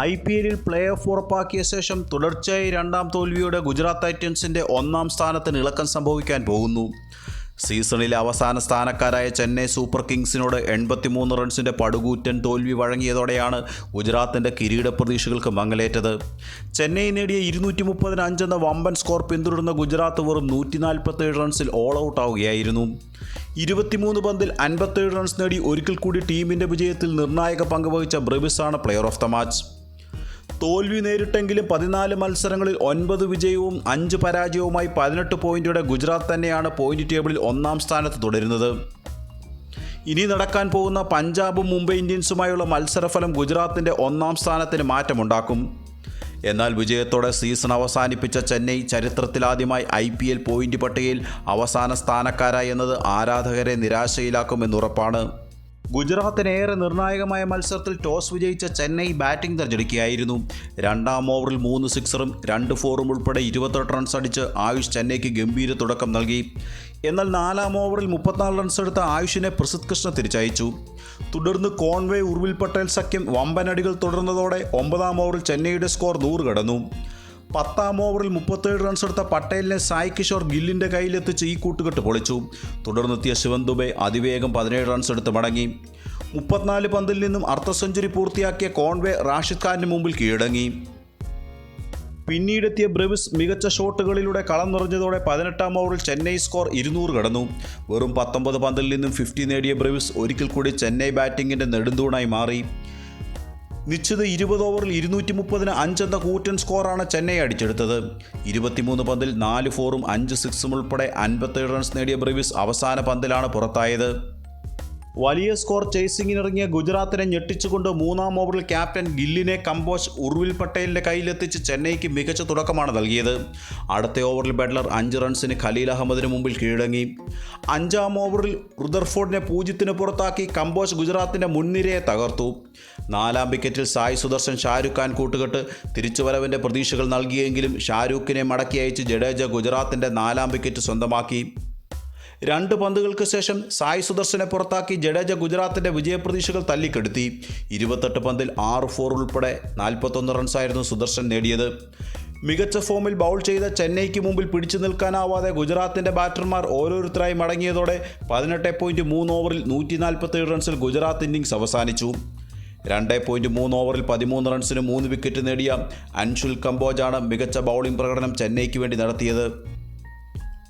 I P എല്ലിൽ playoff ഉറപ്പാക്കിയ ശേഷം തുടർച്ചയായി രണ്ടാം തോൽവിയോടെ ഗുജറാത്ത് ടൈറ്റൻസിന്റെ ഒന്നാം സ്ഥാനത്തിന് ഇളക്കം സംഭവിക്കാൻ പോകുന്നു. സീസണിലെ അവസാന സ്ഥാനക്കാരായ ചെന്നൈ സൂപ്പർ കിങ്സിനോട് എൺപത്തിമൂന്ന് റൺസിന്റെ പടുകൂറ്റൻ തോൽവി വഴങ്ങിയതോടെയാണ് ഗുജറാത്തിന്റെ കിരീട പ്രതീക്ഷകൾക്ക് മങ്ങലേറ്റത്. ചെന്നൈ നേടിയ ഇരുന്നൂറ്റി മുപ്പതിന് അഞ്ചെന്ന വമ്പൻ സ്കോർ പിന്തുടർന്ന ഗുജറാത്ത് വെറും നൂറ്റി നാൽപ്പത്തേഴ് റൺസിൽ ഓൾ ഔട്ട് ആവുകയായിരുന്നു. ഇരുപത്തിമൂന്ന് പന്തിൽ അൻപത്തേഴ് റൺസ് നേടി ഒരിക്കൽ കൂടി ടീമിന്റെ വിജയത്തിൽ നിർണായക പങ്കുവഹിച്ച ബ്രവിസാണ് പ്ലെയർ ഓഫ് ദ മാച്ച് തോൽവി നേരിട്ടെങ്കിലും പതിനാല് മത്സരങ്ങളിൽ ഒൻപത് വിജയവും അഞ്ച് പരാജയവുമായി പതിനെട്ട് പോയിന്റോടെ ഗുജറാത്ത് തന്നെയാണ് പോയിന്റ് ടേബിളിൽ ഒന്നാം സ്ഥാനത്ത് തുടരുന്നത്. ഇനി നടക്കാൻ പോകുന്ന പഞ്ചാബും മുംബൈ ഇന്ത്യൻസുമായുള്ള മത്സരഫലം ഗുജറാത്തിന്റെ ഒന്നാം സ്ഥാനത്തിന് മാറ്റമുണ്ടാക്കും. എന്നാൽ വിജയത്തോടെ സീസൺ അവസാനിപ്പിച്ച ചെന്നൈ ചരിത്രത്തിലാദ്യമായി ഐ പി എൽ പോയിന്റ് പട്ടികയിൽ അവസാന സ്ഥാനക്കാരായി എന്നത് ആരാധകരെ നിരാശയിലാക്കുമെന്നുറപ്പാണ്. ഗുജറാത്തിന് ഏറെ നിർണായകമായ മത്സരത്തിൽ ടോസ് വിജയിച്ച ചെന്നൈ ബാറ്റിംഗ് തെരഞ്ഞെടുക്കുകയായിരുന്നു. രണ്ടാം ഓവറിൽ മൂന്ന് സിക്സറും രണ്ട് ഫോറും ഉൾപ്പെടെ ഇരുപത്തെട്ട് റൺസ് അടിച്ച് ആയുഷ് ചെന്നൈക്ക് ഗംഭീര തുടക്കം നൽകി. എന്നാൽ നാലാം ഓവറിൽ മുപ്പത്തിനാല് റൺസ് എടുത്ത ആയുഷിനെ പ്രസിദ്ധ് കൃഷ്ണ തിരിച്ചയച്ചു. തുടർന്ന് കോൺവേ ഉർവിൽ പട്ടേൽ സഖ്യം വമ്പനടികൾ തുടർന്നതോടെ ഒമ്പതാം ഓവറിൽ ചെന്നൈയുടെ സ്കോർ നൂറ് കടന്നു. പത്താം ഓവറിൽ മുപ്പത്തേഴ് റൺസ് എടുത്ത പട്ടേലിനെ സായ് കിഷോർ ഗില്ലിന്റെ കയ്യിലെത്തിച്ച് ഈ കൂട്ടുകെട്ട് പൊളിച്ചു. തുടർന്നെത്തിയ ശിവൻ ദുബെ അതിവേഗം പതിനേഴ് റൺസ് എടുത്ത് മടങ്ങി. മുപ്പത്തിനാല് പന്തിൽ നിന്നും അർദ്ധ സെഞ്ചുറി പൂർത്തിയാക്കിയ കോൺവേ റാഷിദ് ഖാന്റെ മുമ്പിൽ കീഴടങ്ങി. പിന്നീടെത്തിയ ബ്രവിസ് മികച്ച ഷോട്ടുകളിലൂടെ കളം നിറഞ്ഞതോടെ പതിനെട്ടാം ഓവറിൽ ചെന്നൈ സ്കോർ ഇരുന്നൂറ് കടന്നു. വെറും പത്തൊമ്പത് പന്തിൽ നിന്നും ഫിഫ്റ്റി നേടിയ ബ്രവിസ് ഒരിക്കൽ കൂടി ചെന്നൈ ബാറ്റിങ്ങിന്റെ നെടുന്തൂണായി മാറി. നിശ്ചിത ഇരുപത് ഓവറിൽ ഇരുന്നൂറ്റി മുപ്പതിന് അഞ്ചെന്ന കൂറ്റൻ സ്കോറാണ് ചെന്നൈ അടിച്ചെടുത്തത്. ഇരുപത്തിമൂന്ന് പന്തിൽ നാല് ഫോറും അഞ്ച് സിക്സും ഉൾപ്പെടെ അൻപത്തേഴ് റൺസ് നേടിയ ബ്രവിസ് അവസാന പന്തിലാണ് പുറത്തായത്. വലിയ സ്കോർ ചേസിങ്ങിനിറങ്ങിയ ഗുജറാത്തിനെ ഞെട്ടിച്ചുകൊണ്ട് മൂന്നാം ഓവറിൽ ക്യാപ്റ്റൻ ഗില്ലിനെ കമ്പോസ് ഉർവിൽ പട്ടേലിന്റെ കയ്യിലെത്തിച്ച് ചെന്നൈക്ക് മികച്ച തുടക്കമാണ് നൽകിയത്. അടുത്ത ഓവറിൽ ബെഡ്ലർ അഞ്ച് റൺസിന് ഖലീൽ അഹമ്മദിന് മുമ്പിൽ കീഴടങ്ങി. അഞ്ചാം ഓവറിൽ റുദർഫോർഡിനെ പൂജ്യത്തിന് പുറത്താക്കി കമ്പോസ് ഗുജറാത്തിന്റെ മുൻനിരയെ തകർത്തു. നാലാം വിക്കറ്റിൽ സായ് സുദർശൻ ഷാരൂഖ് ഖാൻ കൂട്ടുകെട്ട് തിരിച്ചുവരവിന്റെ പ്രതീക്ഷകൾ നൽകിയെങ്കിലും ഷാരൂഖിനെ മടക്കി അയച്ച് ജഡേജ ഗുജറാത്തിന്റെ നാലാം വിക്കറ്റ് സ്വന്തമാക്കി. രണ്ട് പന്തുകൾക്ക് ശേഷം സായ് സുദർശനെ പുറത്താക്കി ജഡേജ ഗുജറാത്തിന്റെ വിജയപ്രതീക്ഷകൾ തല്ലിക്കെടുത്തി. ഇരുപത്തെട്ട് പന്തിൽ ആറ് ഫോർ ഉൾപ്പെടെ നാൽപ്പത്തൊന്ന് റൺസായിരുന്നു സുദർശൻ നേടിയത്. മികച്ച ഫോമിൽ ബൗൾ ചെയ്ത ചെന്നൈക്ക് മുമ്പിൽ പിടിച്ചു നിൽക്കാനാവാതെ ഗുജറാത്തിന്റെ ബാറ്റർമാർ ഓരോരുത്തരായി മടങ്ങിയതോടെ പതിനെട്ട് പോയിന്റ് മൂന്ന് ഓവറിൽ നൂറ്റി നാൽപ്പത്തേഴ് റൺസിൽ ഗുജറാത്ത് ഇന്നിംഗ്സ് അവസാനിച്ചു. രണ്ട് പോയിന്റ് മൂന്ന് ഓവറിൽ പതിമൂന്ന് റൺസിന് മൂന്ന് വിക്കറ്റ് നേടിയ അൻഷുൽ കമ്പോജാണ് മികച്ച ബൗളിംഗ് പ്രകടനം ചെന്നൈക്ക് വേണ്ടി നടത്തിയത്.